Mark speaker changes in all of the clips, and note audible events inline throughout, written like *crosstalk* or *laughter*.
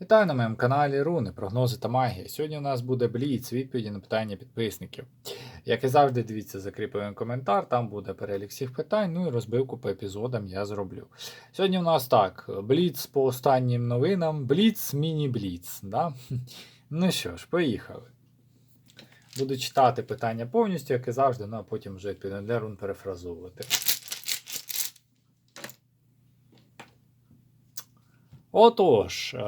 Speaker 1: Вітаю на моєму каналі Руни, прогнози та магія. Сьогодні у нас буде бліц, відповіді на питання підписників. Як і завжди, дивіться закріплений коментар, там буде перелік всіх питань, ну і розбивку по епізодам я зроблю. Сьогодні у нас так: бліц по останнім новинам, бліц, міні-бліц. Да? *laughs* Ну що ж, поїхали. Буду читати питання повністю, як і завжди, ну а потім вже для рун перефразовувати. Отож, е,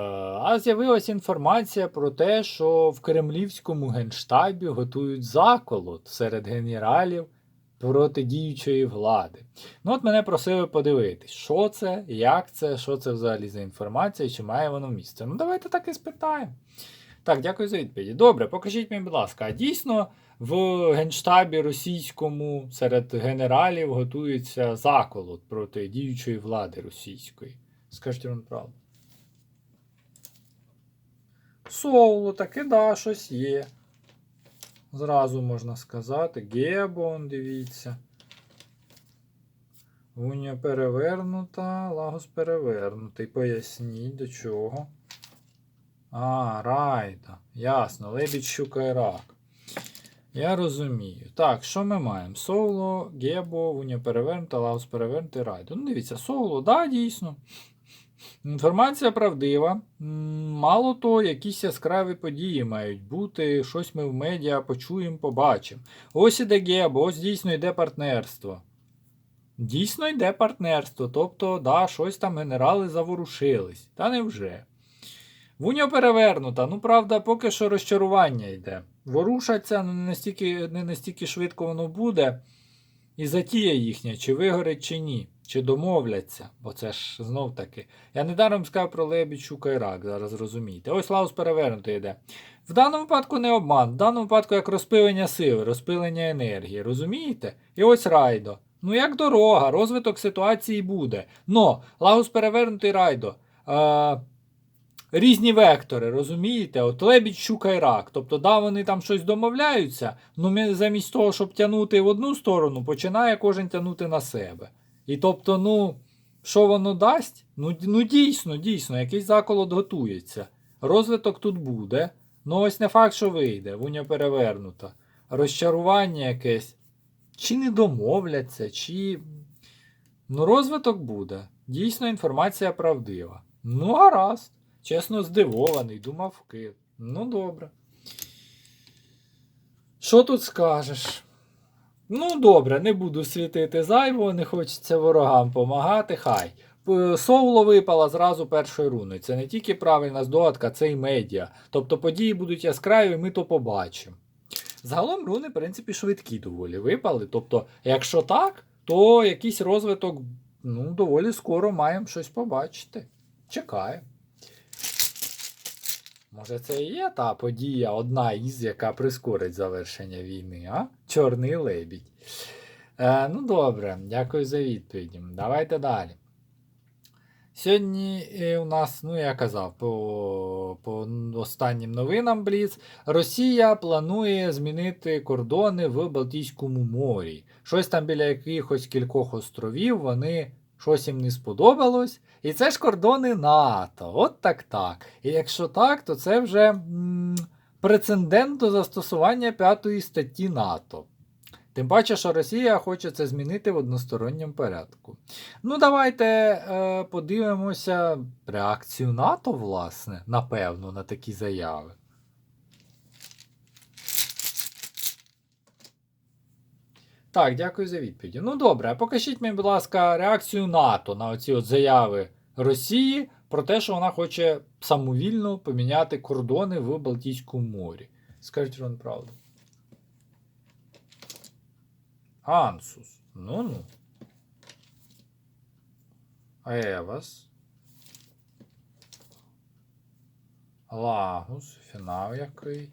Speaker 1: а з'явилася інформація про те, що в Кремлівському генштабі готують заколот серед генералів проти діючої влади. Ну, от мене просили подивитись, що це, як це, що це взагалі за інформація, чи має воно місце. Ну, давайте так і спитаємо. Так, дякую за відповіді. Добре, покажіть мені, будь ласка, а дійсно в генштабі російському серед генералів готується заколот проти діючої влади російської. Скажіть вам правду. Соло, таки да, щось є. Зразу можна сказати. Гебон, дивіться. Гунія перевернута, лагос перевернутий. Поясніть до чого. А, райда. Ясно. Лебідь щука рак. Я розумію. Так, що ми маємо? Соло, Гебо, Вуня перевернута, Лагос перевернутий, райда. Ну, дивіться, соло, да, дійсно. Інформація правдива. Мало того, якісь яскраві події мають бути, щось ми в медіа почуємо, побачимо. Ось іде Гебо, ось дійсно йде партнерство. Дійсно йде партнерство. Тобто, да, щось там генерали заворушились. Та невже. Вуня перевернута. Ну, правда, поки що розчарування йде. Ворушаться не настільки, не настільки швидко воно буде. І затія їхня, чи вигорить, чи ні, чи домовляться, бо це ж знов таки. Я недаром сказав про лебідь, щука і зараз розумієте. Ось Лаус перевернутий йде. В даному випадку не обман, в даному випадку як розпилення сили, розпилення енергії, розумієте? І ось райдо. Ну як дорога, розвиток ситуації буде. Но, Лагус перевернутий райдо. Е, різні вектори, розумієте? От лебідь, щука рак. Тобто, да, вони там щось домовляються, ми замість того, щоб тягнути в одну сторону, починає кожен тягнути на себе. І тобто, ну, що воно дасть? Ну, ну дійсно, дійсно, якийсь заколот готується. Розвиток тут буде. Ну ось не факт, що вийде, вуня перевернута. Розчарування якесь. Чи не домовляться, чи. Ну, розвиток буде. Дійсно, інформація правдива. Ну, гаразд. Чесно, здивований, думав вкид. Ну, добре. Що тут скажеш? Ну, добре, не буду світити зайвого, не хочеться ворогам помагати. Хай. П- Соуло випала зразу першої руни. Це не тільки правильна здогадка, це й медіа. Тобто події будуть яскраві, ми то побачимо. Загалом руни, в принципі, швидкі доволі випали. Тобто, якщо так, то якийсь розвиток ну, доволі скоро маємо щось побачити. Чекаємо. Може, це і є та подія, одна із, яка прискорить завершення війни, а? Чорний лебідь. Е, ну, добре, дякую за відповіді. Давайте далі. Сьогодні е, у нас, ну я казав, по, по останнім новинам Бліц, Росія планує змінити кордони в Балтійському морі. Щось там біля якихось кількох островів вони щось їм не сподобалось. І це ж кордони НАТО. От так так. І якщо так, то це вже м, прецедент до застосування п'ятої статті НАТО. Тим паче, що Росія хоче це змінити в односторонньому порядку. Ну, давайте е, подивимося реакцію НАТО, власне, напевно, на такі заяви. Так, дякую за відповіді. Ну добре, покажіть мені, будь ласка, реакцію НАТО на оці от заяви Росії про те, що вона хоче самовільно поміняти кордони в Балтійському морі. Скажіть вам правду. Ансус. Ну ну. Евас. Лагус. Фінал який.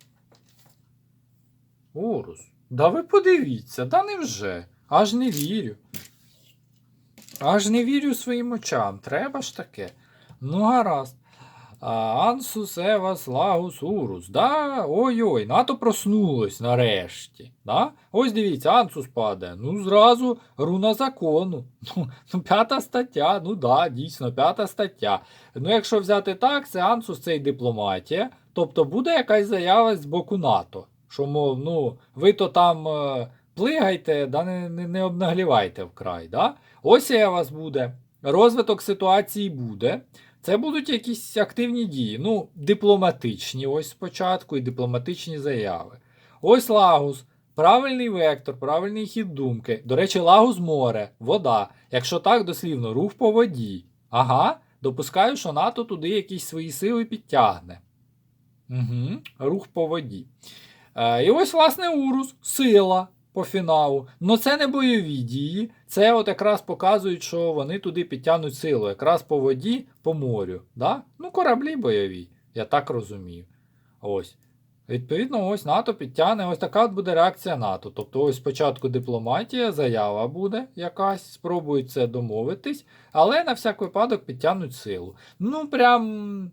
Speaker 1: Урус. Да ви подивіться, да невже? Аж не вірю. Аж не вірю своїм очам. Треба ж таке. Ну, гаразд. Ансус Евас Лагус Урус. Да? Ой-ой, НАТО проснулось нарешті. Да? Ось дивіться, Ансус падає. Ну, зразу руна закону. Ну, ну, п'ята стаття, ну да, дійсно, п'ята стаття. Ну, якщо взяти так, це Ансус це і дипломатія. Тобто буде якась заява з боку НАТО. Що, мов, ну, ви то там е, плигайте, да не, не, не обнаглівайте вкрай. Да? Ось я вас буде. Розвиток ситуації буде. Це будуть якісь активні дії. Ну, дипломатичні, ось спочатку, і дипломатичні заяви. Ось Лагус. Правильний вектор, правильний хід думки. До речі, Лагус море, вода. Якщо так, дослівно, рух по воді. Ага, допускаю, що НАТО туди якісь свої сили підтягне. Угу, Рух по воді. Е, і ось, власне, Урус, сила по фіналу. Но це не бойові дії. Це от якраз показують, що вони туди підтягнуть силу, якраз по воді, по морю. Да? Ну, кораблі бойові, я так розумію. Ось. Відповідно, ось НАТО підтягне, ось така от буде реакція НАТО. Тобто, ось спочатку дипломатія, заява буде якась, спробують це домовитись, але на всяк випадок підтягнуть силу. Ну, прям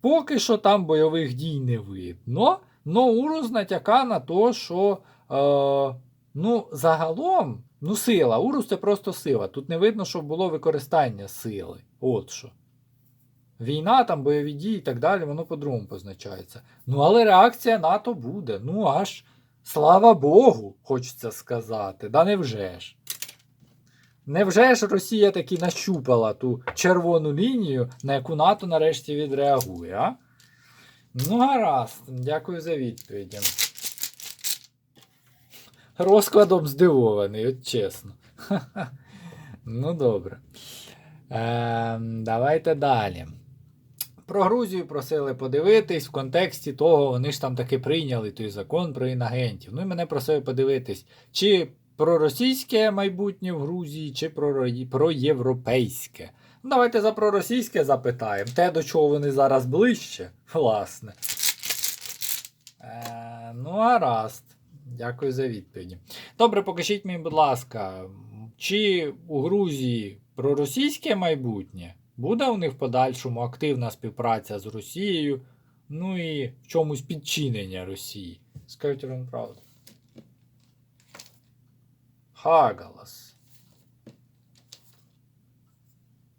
Speaker 1: поки що там бойових дій не видно. Но Урус натяка на те, що е, ну, загалом, ну, сила. Урус це просто сила. Тут не видно, щоб було використання сили. От що. Війна, там, бойові дії і так далі, воно по-другому позначається. Ну, але реакція НАТО буде. Ну аж слава Богу, хочеться сказати. Да невже ж? Невже ж Росія таки нащупала ту червону лінію, на яку НАТО нарешті відреагує, а? Ну, гаразд, дякую за відповіді. Розкладом здивований, от чесно. *laughs* Ну, добре. Ем, давайте далі. Про Грузію просили подивитись в контексті того, вони ж там таки прийняли той закон про інагентів. Ну і мене просили подивитись, чи про російське майбутнє в Грузії, чи про, про європейське. Ну, давайте за проросійське запитаємо. Те, до чого вони зараз ближче, власне. Е, ну, гаразд. Дякую за відповіді. Добре, покажіть мені, будь ласка, чи у Грузії проросійське майбутнє? Буде у них в подальшому активна співпраця з Росією, ну і в чомусь підчинення Росії? Скажіть вам правду. Хагалас.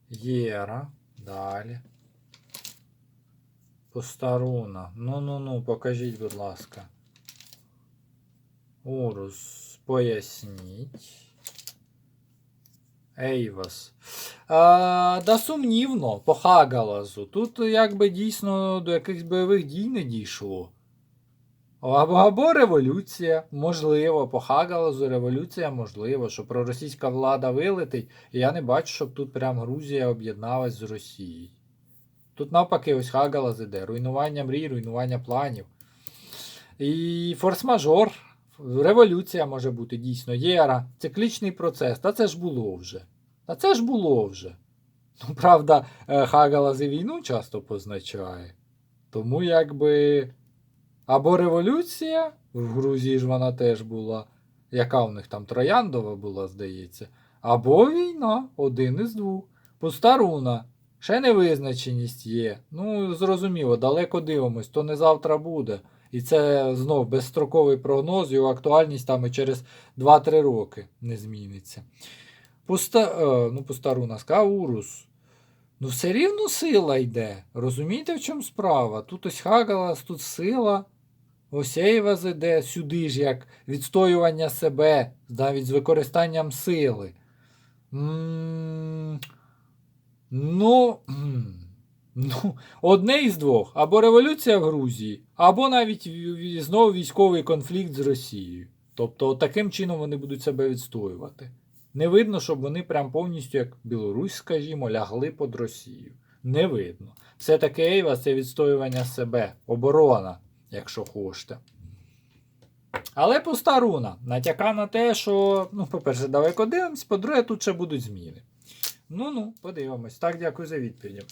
Speaker 1: Єра. Далі. Постаруна. Ну-ну-ну, покажіть, будь ласка. Урус, поясніть. Ейвас. А, да сумнівно, по Хагалазу. Тут якби дійсно до якихось бойових дій не дійшло. Або, або революція, можливо, по Хагалазу революція можливо, що проросійська влада вилетить, і я не бачу, щоб тут прям Грузія об'єдналась з Росією. Тут навпаки, ось Хагалаз іде. Руйнування мрій, руйнування планів. І форс-мажор, революція може бути дійсно. Єра, циклічний процес. Та це ж було вже. Та це ж було вже. Ну, правда, е, Хагалаз і війну часто позначає. Тому якби. Або революція, в Грузії ж вона теж була, яка у них там Трояндова була, здається. Або війна, один із двох. Пуста руна. Ще невизначеність є. Ну, зрозуміло, далеко дивимось, то не завтра буде. І це знов безстроковий прогноз, його актуальність там і через 2-3 роки не зміниться. Пуста, е, ну, пуста руна, Скаурус. Ну, все рівно сила йде. Розумієте, в чому справа? Тут ось Хагалас, тут сила. Ось Ейваз іде сюди ж, як відстоювання себе, навіть з використанням сили. Ну, ну, одне із двох. Або революція в Грузії, або навіть ві- ві- знову військовий конфлікт з Росією. Тобто, таким чином вони будуть себе відстоювати. Не видно, щоб вони прям повністю, як Білорусь, скажімо, лягли під Росію. Не видно. Все-таки Ейва це відстоювання себе, оборона, якщо хочете. Але пуста руна натяка на те, що, ну, по-перше, далеко дивимось, по-друге, тут ще будуть зміни. Ну ну, подивимось. Так, дякую за відповідь.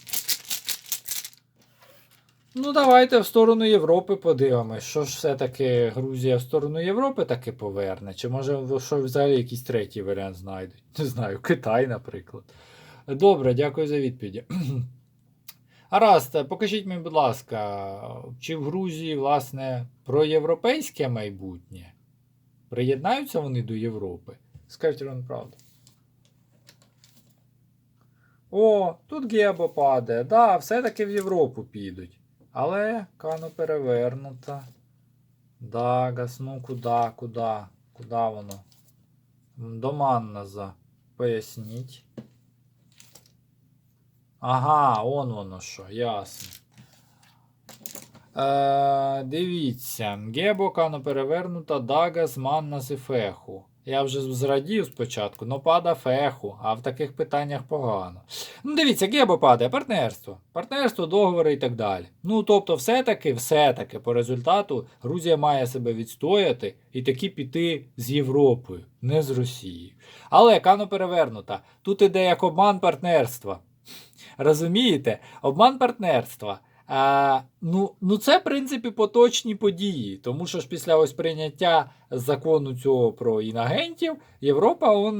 Speaker 1: Ну, давайте в сторону Європи подивимось. Що ж все-таки Грузія в сторону Європи таки поверне? Чи може що взагалі якийсь третій варіант знайдуть? Не знаю, Китай, наприклад. Добре, дякую за відповіді. Гаразд, покажіть мені, будь ласка, чи в Грузії, власне, проєвропейське майбутнє? Приєднаються вони до Європи? Скажіть вам правду. О, тут Гебо падає. Да, все-таки в Європу підуть. Але Кано перевернута. Дагас, ну куди, куди? Куди воно? До Манназа. Поясніть. Ага, он воно що, ясно. Е, дивіться, Гебо Кано перевернута, Дагас, Маннас і Феху. Я вже зрадів спочатку, но пада феху, а в таких питаннях погано. Ну, дивіться, Гебо падає, партнерство. Партнерство, договори і так далі. Ну, тобто, все-таки, все-таки, по результату, Грузія має себе відстояти і таки піти з Європою, не з Росією. Але Кано перевернута. Тут іде як обман партнерства. Розумієте? Обман партнерства. А, ну, ну, це, в принципі, поточні події. Тому що ж після ось прийняття закону цього про інагентів, Європа он,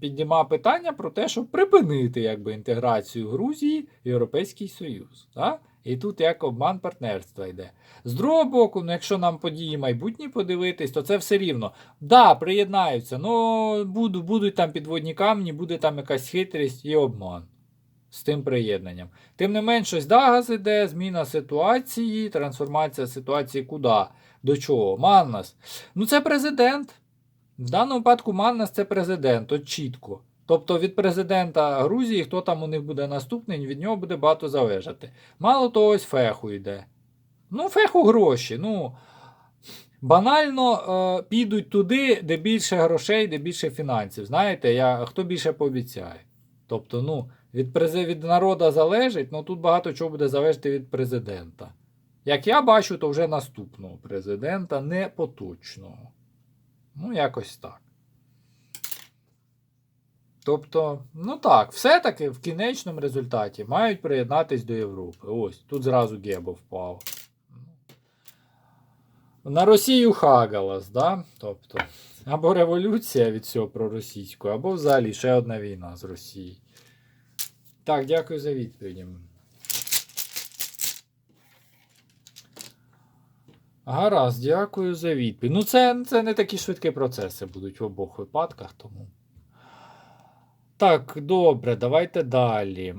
Speaker 1: піднімає підніма питання про те, щоб припинити якби, інтеграцію Грузії в Європейський Союз. Так? І тут як обман партнерства йде. З другого боку, ну, якщо нам події майбутні подивитись, то це все рівно. Да, приєднаються, але будуть, будуть там підводні камні, буде там якась хитрість і обман з тим приєднанням. Тим не менш, ось Дагас іде, зміна ситуації, трансформація ситуації куди? До чого? Маннас. Ну, це президент. В даному випадку Маннас це президент, от чітко. Тобто від президента Грузії, хто там у них буде наступний, від нього буде багато залежати. Мало того, ось феху йде. Ну, феху гроші. Ну, банально е, підуть туди, де більше грошей, де більше фінансів. Знаєте, я, хто більше пообіцяє. Тобто, ну, від, від народу залежить, ну тут багато чого буде залежати від президента. Як я бачу, то вже наступного президента, не поточного. Ну, якось так. Тобто, ну так, все-таки в кінечному результаті мають приєднатись до Європи. Ось, тут зразу Гебо впав. На Росію хагалас, да? Тобто, або революція від цього проросійського, або взагалі ще одна війна з Росією. Так, дякую за відповіді. Гаразд, дякую за відповідь. Ну, це, це не такі швидкі процеси будуть в обох випадках, тому. Так, добре, давайте далі.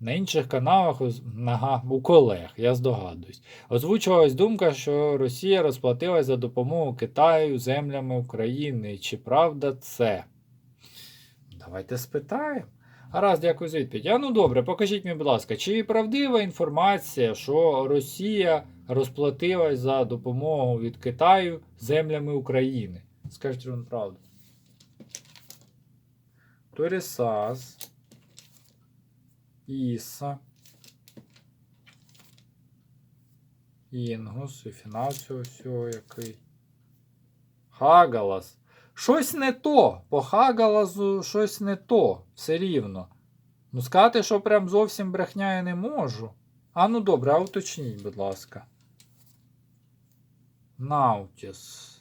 Speaker 1: На інших каналах ага, у колег, я здогадуюсь. Озвучувалась думка, що Росія розплатилась за допомогу Китаю землями України. Чи правда це? Давайте спитаємо. Гаразд, дякую за відповідь. А ну добре, покажіть мені, будь ласка, чи правдива інформація, що Росія розплатилась за допомогу від Китаю землями України? Скажіть вам правду. Торісас. Іса. Інгус і фінансово всього який. Хагалас. Щось не то. По Хагалазу щось не то. Все рівно. Ну, сказати, що прям зовсім брехня я не можу. А ну добре, а уточніть, будь ласка. Наутіс.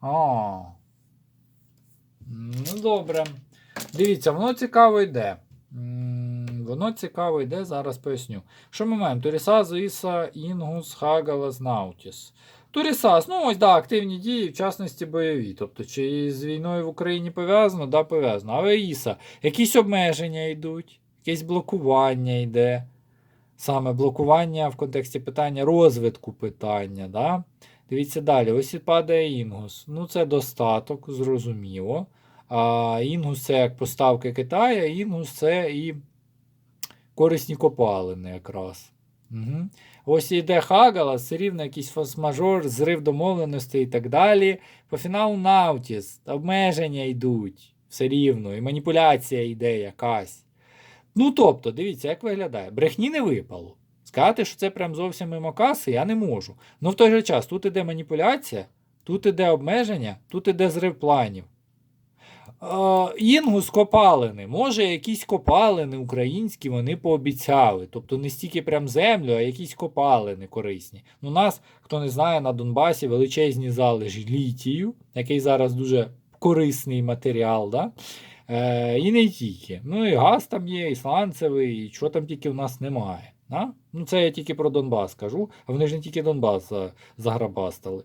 Speaker 1: О. Ну, добре. Дивіться, воно цікаво йде. Воно цікаво йде, зараз поясню. Що ми маємо? Турісаз, Іса, Інгус, Хагалас, Наутіс. Турісас, ну ось да, активні дії, в частності бойові. Тобто, чи з війною в Україні пов'язано? Да, пов'язано. Але Іса, якісь обмеження йдуть, якесь блокування йде. Саме блокування в контексті питання розвитку питання. Да? Дивіться далі. Ось і падає Інгус. Ну, це достаток, зрозуміло. А Інгус це як поставки Китаю, Інгус це і корисні копалини якраз. Угу. Ось іде Хагала, все рівно якийсь форс-мажор, зрив домовленостей і так далі. По фіналу Наутіс, обмеження йдуть все рівно, і маніпуляція йде якась. Ну тобто, дивіться, як виглядає. Брехні не випало. Сказати, що це прям зовсім мимо каси, я не можу. Ну в той же час тут іде маніпуляція, тут іде обмеження, тут іде зрив планів. Інгус копалини. Може, якісь копалини українські вони пообіцяли. Тобто не стільки прям землю, а якісь копалини корисні. Ну, у нас, хто не знає, на Донбасі величезні залежі літію, який зараз дуже корисний матеріал. Да? Е, і не тільки. Ну і газ там є, і сланцевий, і що там тільки в нас немає. Да? Ну, це я тільки про Донбас кажу, а вони ж не тільки Донбас заграбастали.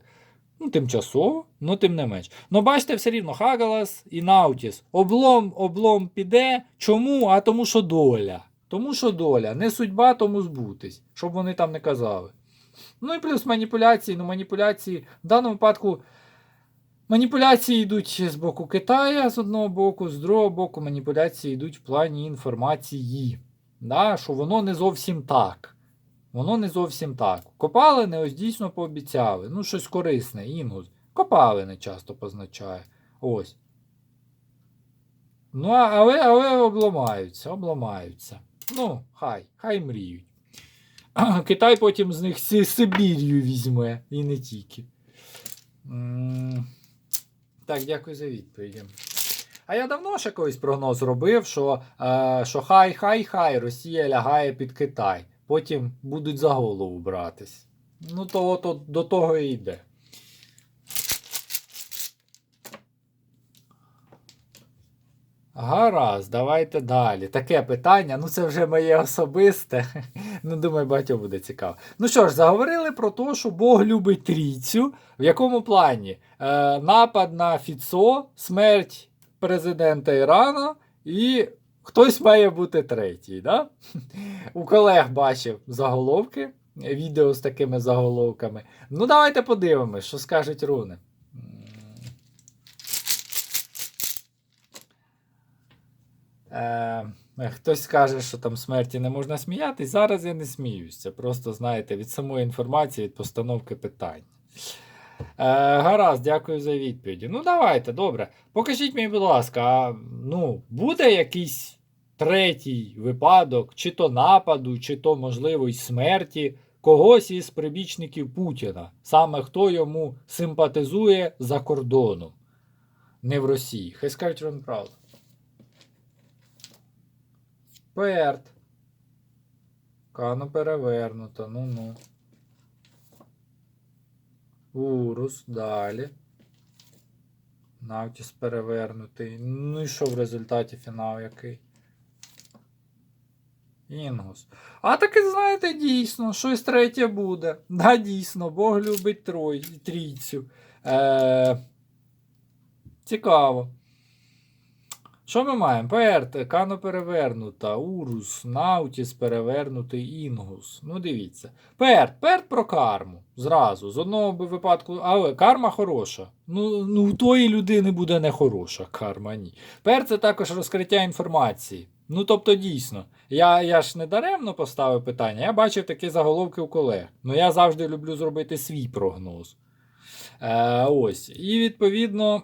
Speaker 1: Ну, тимчасово, ну тим не менш. Ну, бачите, все рівно Хагалас і Наутіс. Облом, облом піде. Чому? А тому, що доля. Тому що доля. Не судьба, тому збутись, щоб вони там не казали. Ну і плюс маніпуляції. Ну, маніпуляції в даному випадку. Маніпуляції йдуть з боку Китая з одного боку, з другого боку, маніпуляції йдуть в плані інформації. Да, що воно не зовсім так. Воно не зовсім так. Копали не ось дійсно пообіцяли. Ну, щось корисне, інгус. Копали не часто позначає. Ось. Ну, але, але обламаються, обламаються. Ну, хай, хай мріють. *clears throat* Китай потім з них Си- Сибір'ю візьме, і не тільки. Так, дякую за відповіді. А я давно ще колись прогноз робив, що, е, що хай, хай, хай, Росія лягає під Китай. Потім будуть за голову братись. Ну, то от, до того і йде. Гаразд, давайте далі. Таке питання, ну це вже моє особисте. *laughs* Ну, думаю, багатьом буде цікаво. Ну що ж, заговорили про те, що Бог любить трійцю. В якому плані? Е, напад на Фіцо, смерть президента Ірану і хтось має бути третій. Да? У колег бачив заголовки, відео з такими заголовками. Ну, давайте подивимось, що скажуть руни. Е, хтось скаже, що там смерті не можна сміятись. Зараз я не сміюсь. Це просто, знаєте, від самої інформації, від постановки питань. Е, гаразд, дякую за відповіді. Ну, давайте, добре. Покажіть мені, будь ласка, а, ну, буде якийсь третій випадок, чи то нападу, чи то, можливо, й смерті когось із прибічників Путіна. Саме хто йому симпатизує за кордоном, не в Росії. Хай скажуть вам правду. Перт. Кано перевернуто, ну-ну. Урус, далі. Навтіс перевернутий. Ну і що в результаті фінал який? Інгус. А таки, знаєте, дійсно, щось третє буде. Да, дійсно, Бог любить трой, трійцю. Е, цікаво. Що ми маємо? Перт, Кано перевернута, Урус, Наутіс перевернутий, Інгус. Ну, дивіться. Перт, перт про карму. Зразу. З одного випадку, але карма хороша. Ну, ну у тої людини буде не хороша карма, ні. Перт це також розкриття інформації. Ну, тобто, дійсно, я, я ж не даремно поставив питання, я бачив такі заголовки у колег. Ну, я завжди люблю зробити свій прогноз. Е, ось. І відповідно,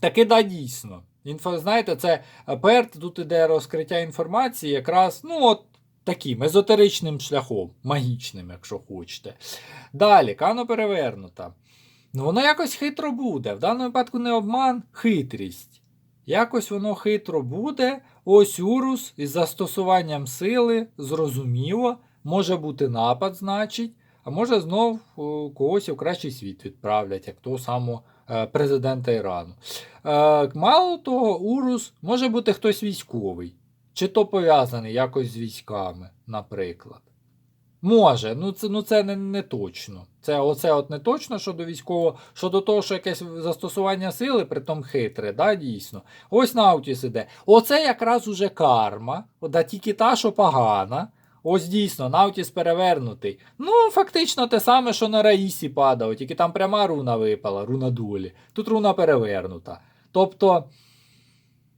Speaker 1: таки да, дійсно. Інфо, знаєте, це е, перт, тут іде розкриття інформації, якраз, ну, от таким езотеричним шляхом, магічним, якщо хочете. Далі, кано перевернута. Ну, воно якось хитро буде. В даному випадку не обман, хитрість. Якось воно хитро буде. Ось урус із застосуванням сили, зрозуміло, може бути напад, значить, а може знов когось у кращий світ відправлять, як того самого е, президента Ірану. Е, мало того, урус може бути хтось військовий, чи то пов'язаний якось з військами, наприклад. Може, ну це, ну це не, не точно. Це оце от не точно щодо військового, щодо того, що якесь застосування сили, притом хитре, да, дійсно. Ось Наутіс іде. Оце якраз уже карма, да тільки та, що погана. Ось дійсно, Наутіс перевернутий. Ну, фактично те саме, що на Раїсі падало, тільки там пряма руна випала, руна долі. Тут руна перевернута. Тобто.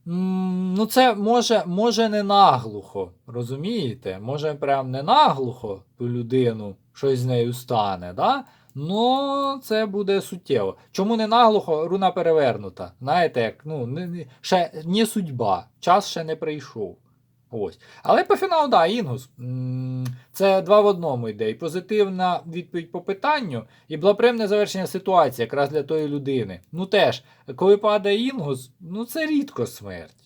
Speaker 1: Ну, це може, може не наглухо, розумієте? Може, прям не наглухо ту людину щось з нею стане, да? Ну, це буде суттєво. Чому не наглухо, руна перевернута. Знаєте, як, ну, не, не, ще не судьба, час ще не прийшов. Ось. Але по фіналу, да, Інгус. Це два в одному йде. І позитивна відповідь по питанню, і благоприємне завершення ситуації якраз для тої людини. Ну теж, коли падає Інгус, ну це рідко смерть.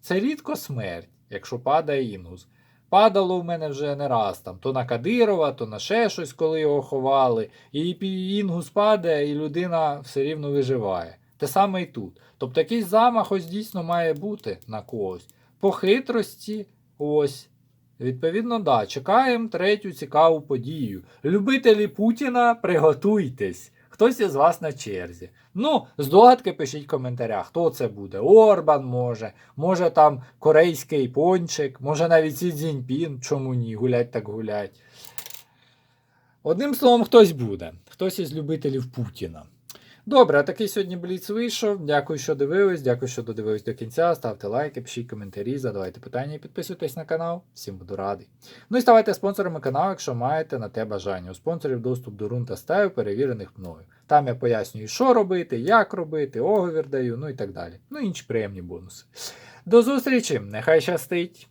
Speaker 1: Це рідко смерть, якщо падає Інгус. Падало в мене вже не раз там, то на Кадирова, то на ще щось, коли його ховали. І Інгус падає, і людина все рівно виживає. Те саме і тут. Тобто якийсь замах ось дійсно має бути на когось. По хитрості, ось. Відповідно, да, чекаємо третю цікаву подію. Любителі Путіна, приготуйтесь. Хтось із вас на черзі. Ну, здогадки пишіть в коментарях, хто це буде. Орбан може, може там корейський пончик, може навіть Сі Цзіньпін, чому ні, гулять так гулять. Одним словом, хтось буде. Хтось із любителів Путіна. Добре, такий сьогодні Бліц вийшов. Дякую, що дивились. Дякую, що додивились до кінця. Ставте лайки, пишіть коментарі, задавайте питання і підписуйтесь на канал. Всім буду радий. Ну і ставайте спонсорами каналу, якщо маєте на те бажання. У спонсорів доступ до рун та стаю, перевірених мною. Там я пояснюю, що робити, як робити, оговір даю, ну і так далі. Ну і інші приємні бонуси. До зустрічі! Нехай щастить!